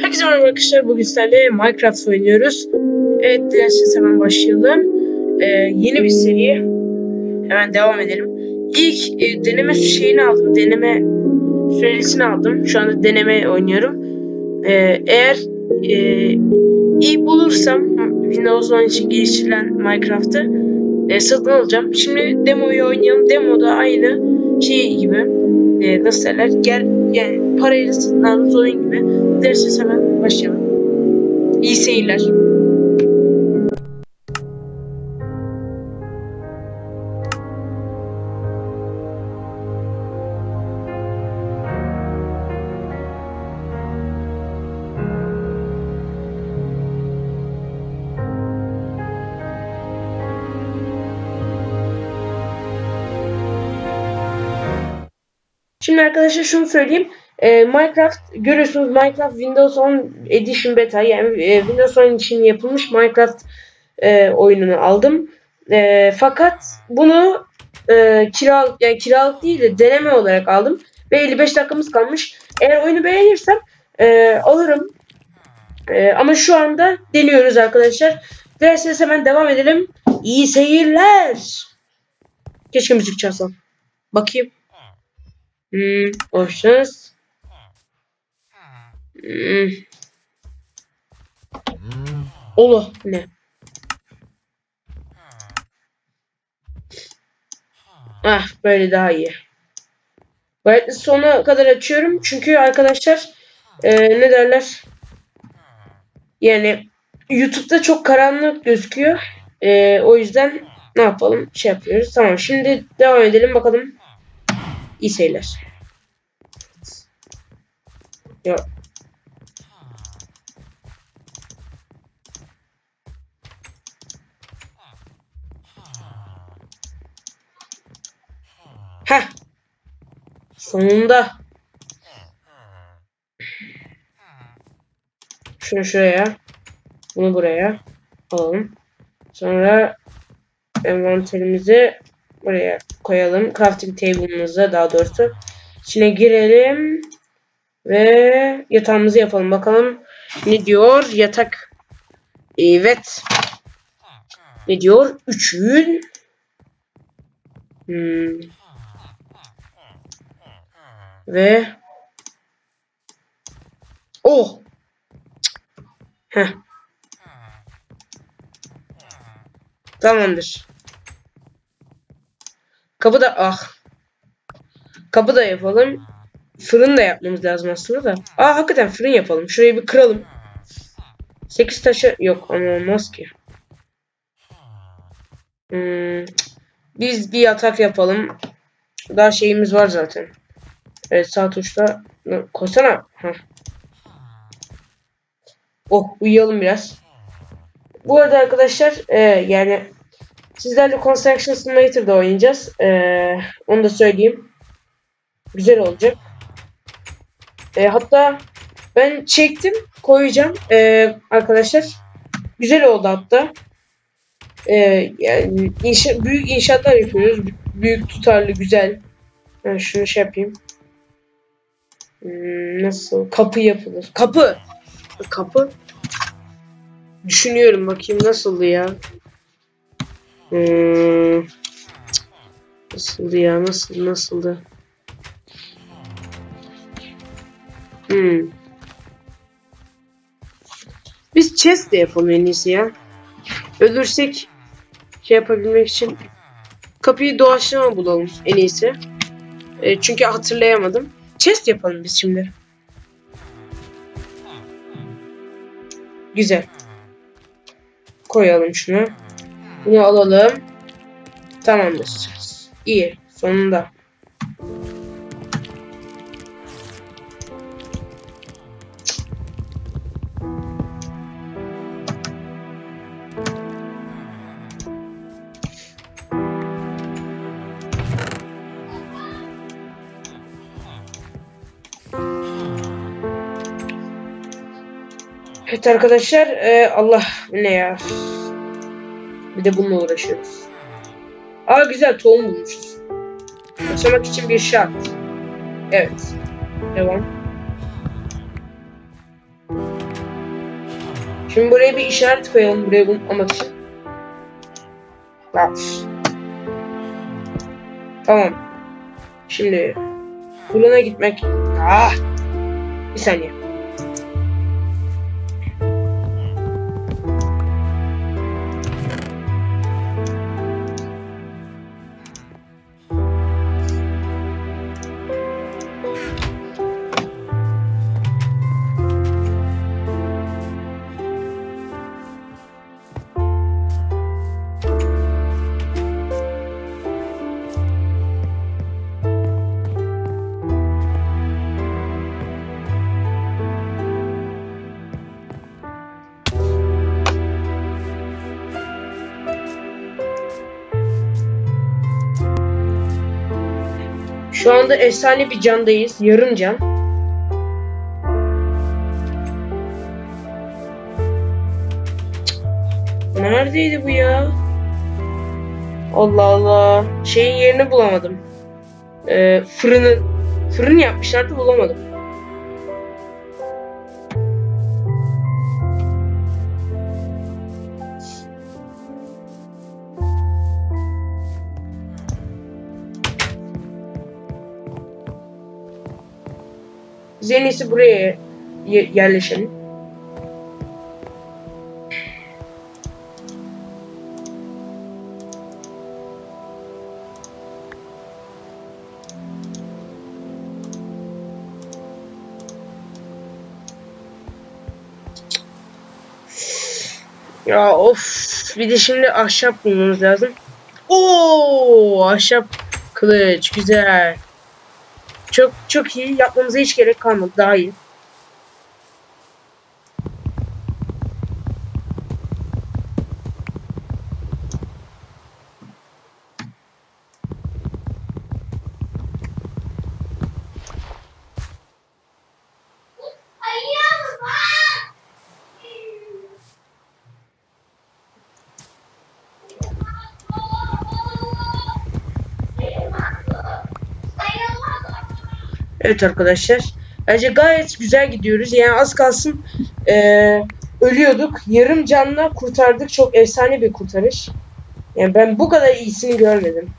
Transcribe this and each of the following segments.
Herkese merhaba arkadaşlar. Bugün sizlerle Minecraft oynuyoruz. Evet, dilerseniz hemen başlayalım. Ee, yeni bir seri. Hemen devam edelim. İlk e, deneme şeyini aldım. Deneme süresini aldım. Şu anda deneme oynuyorum. Ee, eğer e, iyi bulursam Windows 10 için geliştirilen Minecraft'ı e, satın alacağım. Şimdi demoyu oynayalım. Demoda aynı şey gibi e, nasıl derler gel yani parayla satın aldığınız oyun gibi. Dilerseniz hemen başlayalım. İyi seyirler. Şimdi arkadaşlar şunu söyleyeyim. Ee, Minecraft görüyorsunuz Minecraft Windows 10 Edition Beta yani e, Windows 10 için yapılmış Minecraft e, oyununu aldım. E, fakat bunu e, kiralık yani kiralık değil de deneme olarak aldım ve 55 dakikamız kalmış. Eğer oyunu beğenirsem e, alırım. E, ama şu anda deniyoruz arkadaşlar. Dilerseniz hemen devam edelim. İyi seyirler. Keşke müzik çalsam. Bakayım. Hmm, options. Hmm. Ola ne? Ah böyle daha iyi. Brightness sona kadar açıyorum. Çünkü arkadaşlar e, ne derler? Yani YouTube'da çok karanlık gözüküyor. E, o yüzden ne yapalım? Şey yapıyoruz. Tamam şimdi devam edelim bakalım. İyi seyirler. Ya. Heh. Sonunda. Şunu şuraya. Bunu buraya alalım. Sonra envanterimizi buraya koyalım. Crafting table'ımıza daha doğrusu. İçine girelim. Ve yatağımızı yapalım. Bakalım ne diyor yatak. Evet. Ne diyor? 3 gün. Hmm. Ve Oh. Heh. Tamamdır. Kapı da ah. Kapı da yapalım. Fırın da yapmamız lazım aslında da. Aa hakikaten fırın yapalım. Şurayı bir kıralım. 8 taşı yok ama olmaz ki. Hmm. Biz bir yatak yapalım. Daha şeyimiz var zaten. Evet sağ tuşla koysana. Heh. Oh uyuyalım biraz. Bu arada arkadaşlar e, yani sizlerle Construction Simulator'da oynayacağız. E, onu da söyleyeyim. Güzel olacak. E, hatta ben çektim koyacağım e, arkadaşlar. Güzel oldu hatta. E, yani inşa büyük inşaatlar yapıyoruz. Büyük tutarlı güzel. Ben şunu şey yapayım. Hmm, nasıl? Kapı yapılır. Kapı. Kapı. Düşünüyorum bakayım nasıldı ya. Hmm. Nasıldı ya? Nasıl nasıldı? Hmm. Biz chest de yapalım en iyisi ya. Ölürsek şey yapabilmek için kapıyı doğaçlama bulalım en iyisi. E, çünkü hatırlayamadım. Chest yapalım biz şimdi. Güzel. Koyalım şunu. Bunu alalım. Tamamdır. İyi. Sonunda. Evet arkadaşlar e, Allah ne ya. Bir de bununla uğraşıyoruz. Aa güzel tohum bulmuşuz. Yaşamak için bir şart. Evet. Devam. Şimdi buraya bir işaret koyalım buraya bulmak için. Bak. Tamam. Şimdi fırına gitmek. Ah. Bir saniye. Şu anda efsane bir candayız. Yarım can. Neredeydi bu ya? Allah Allah. Şeyin yerini bulamadım. Ee, fırını fırın yapmışlardı bulamadım. Biz buraya ye- yerleşelim. Ya of bir de şimdi ahşap bulmamız lazım. Oo ahşap kılıç güzel. Çok çok iyi. Yapmamıza hiç gerek kalmadı. Daha iyi. Evet arkadaşlar. Bence gayet güzel gidiyoruz. Yani az kalsın eee, ölüyorduk. Yarım canla kurtardık. Çok efsane bir kurtarış. Yani ben bu kadar iyisini görmedim.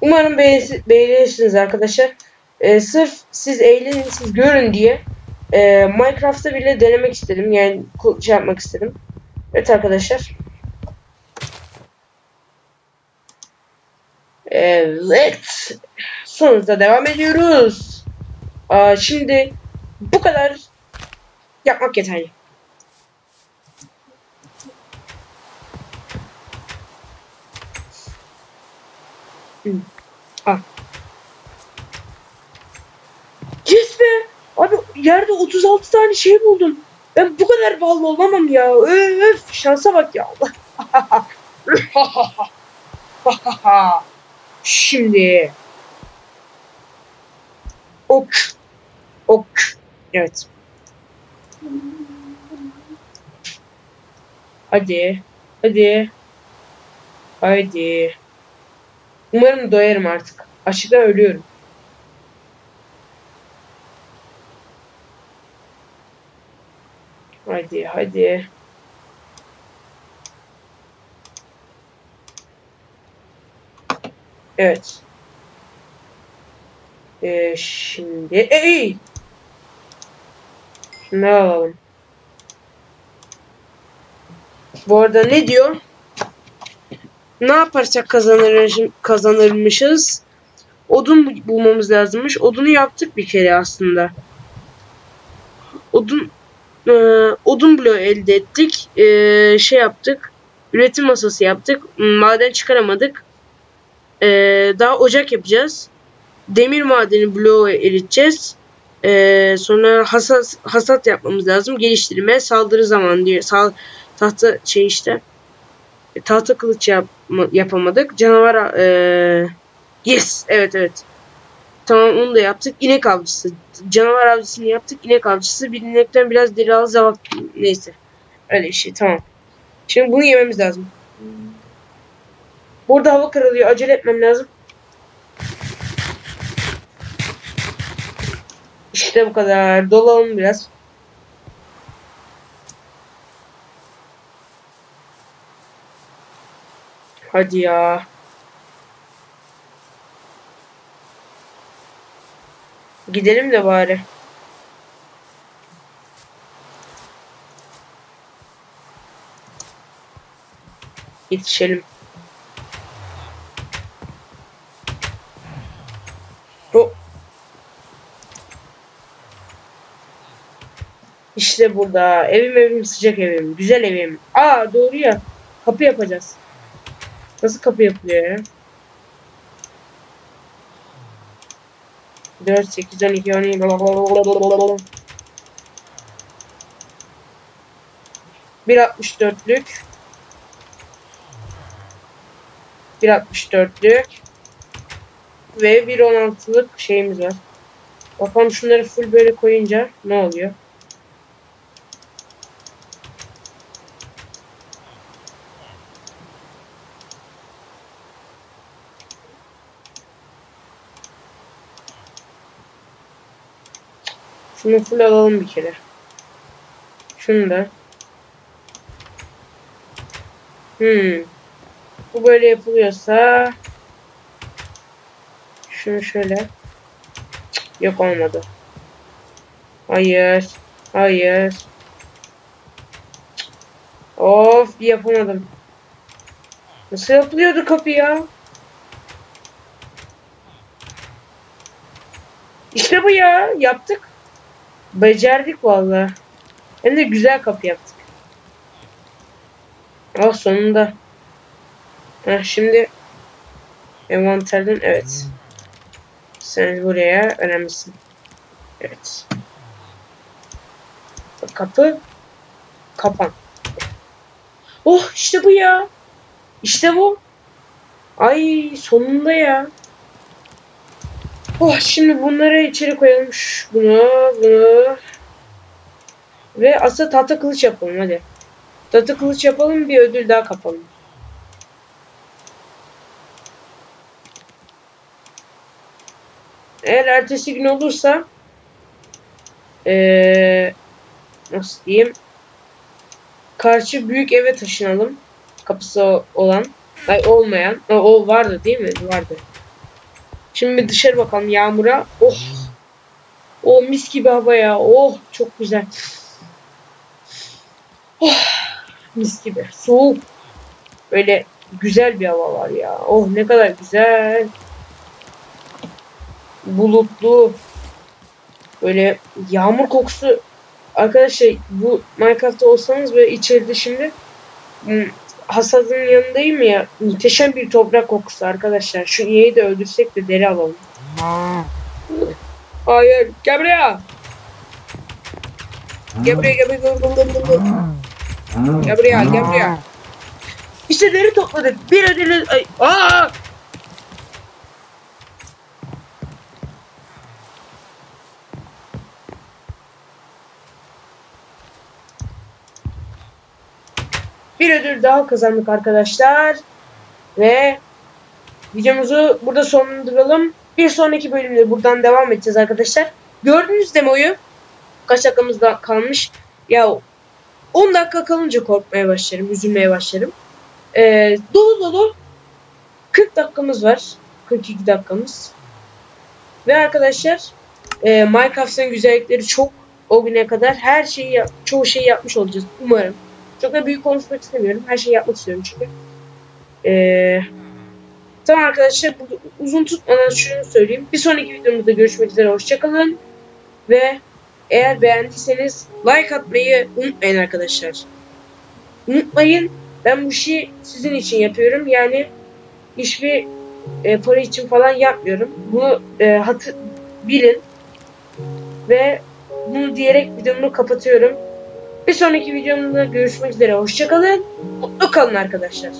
Umarım beğenirsiniz arkadaşlar. Eee, sırf siz eğlenin, siz görün diye eee, Minecraft'ta bile denemek istedim. Yani şey yapmak istedim. Evet arkadaşlar. Evet. Sonunda devam ediyoruz. Aa, şimdi bu kadar yapmak yeterli. Hı. Al. Yes be! Abi yerde 36 tane şey buldum. Ben bu kadar ballı olamam ya. Öf, şansa bak ya. Şimdi ok ok evet. Hadi hadi hadi. Umarım doyarım artık. Açlıktan ölüyorum. Hadi hadi. Evet. Ee, şimdi ey ne alalım. Bu arada ne diyor? Ne yaparsak kazanır, kazanırmışız. Odun bulmamız lazımmış. Odunu yaptık bir kere aslında. Odun e, odun bloğu elde ettik. E, şey yaptık. Üretim masası yaptık. Maden çıkaramadık. E, daha ocak yapacağız. Demir madeni bloğu eriteceğiz. E, sonra hasat, hasat yapmamız lazım. Geliştirme, saldırı zamanı diye. Sal, tahta şey işte. E, tahta kılıç yap, yapamadık. Canavar e, yes evet evet. Tamam onu da yaptık. İnek avcısı. Canavar avcısını yaptık. İnek avcısı. Bir inekten biraz deri al zavak. Neyse. Öyle şey tamam. Şimdi bunu yememiz lazım. Burada hava kararıyor. Acele etmem lazım. İşte bu kadar. Dolalım biraz. Hadi ya. Gidelim de bari. Yetişelim. İşte burada. Evim evim sıcak evim. Güzel evim. Aa doğru ya. Kapı yapacağız. Nasıl kapı yapılıyor ya? 4, 8, 12, 12, blablabla. 1.64'lük 1.64'lük ve 1.16'lık şeyimiz var. Bakalım şunları full böyle koyunca ne oluyor? Şunu full alalım bir kere. Şunu da. Hmm. Bu böyle yapılıyorsa şunu şöyle Cık, yok olmadı. Hayır. Hayır. Of yapamadım. Nasıl yapılıyordu kapı ya? İşte bu ya. Yaptık. Becerdik valla. Hem de güzel kapı yaptık. Ah sonunda. Heh, şimdi envanterden evet. Sen buraya önemlisin. Evet. Kapı kapan. Oh işte bu ya. İşte bu. Ay sonunda ya. Oh şimdi bunları içeri koyalım. Bunu, bunu. Ve asıl tahta kılıç yapalım hadi. Tahta kılıç yapalım bir ödül daha kapalım. Eğer ertesi gün olursa ee, nasıl diyeyim karşı büyük eve taşınalım. Kapısı olan. Ay olmayan. O, o vardı değil mi? Vardı. Şimdi bir dışarı bakalım yağmura. Oh. Oh mis gibi hava ya. Oh çok güzel. Oh mis gibi. Soğuk. Böyle güzel bir hava var ya. Oh ne kadar güzel. Bulutlu. Böyle yağmur kokusu. Arkadaşlar bu Minecraft'ta olsanız böyle içeride şimdi hmm, hasadın yanındayım ya muhteşem bir toprak kokusu arkadaşlar. Şu ineği de öldürsek de deri alalım. Hayır gel buraya. Gel buraya gel buraya gel buraya gel buraya. İşte deri topladık. Bir ödülü... Ay, aa! Bir ödül daha kazandık arkadaşlar. Ve videomuzu burada sonlandıralım. Bir sonraki bölümde buradan devam edeceğiz arkadaşlar. Gördünüz demoyu. Kaç dakikamız da kalmış. Ya 10 dakika kalınca korkmaya başlarım. Üzülmeye başlarım. Ee, dolu dolu 40 dakikamız var. 42 dakikamız. Ve arkadaşlar e, Minecraft'ın güzellikleri çok. O güne kadar her şeyi çoğu şeyi yapmış olacağız umarım. Çok da büyük konuşmak istemiyorum. Her şeyi yapmak istiyorum çünkü. Ee, tamam arkadaşlar uzun tutmadan şunu söyleyeyim. Bir sonraki videomuzda görüşmek üzere. Hoşçakalın. Ve eğer beğendiyseniz like atmayı unutmayın arkadaşlar. Unutmayın. Ben bu işi sizin için yapıyorum. Yani hiçbir e, para için falan yapmıyorum. Bunu e, hatır, bilin. Ve bunu diyerek videomu kapatıyorum. Bir sonraki videomda görüşmek üzere. Hoşçakalın. Mutlu kalın arkadaşlar.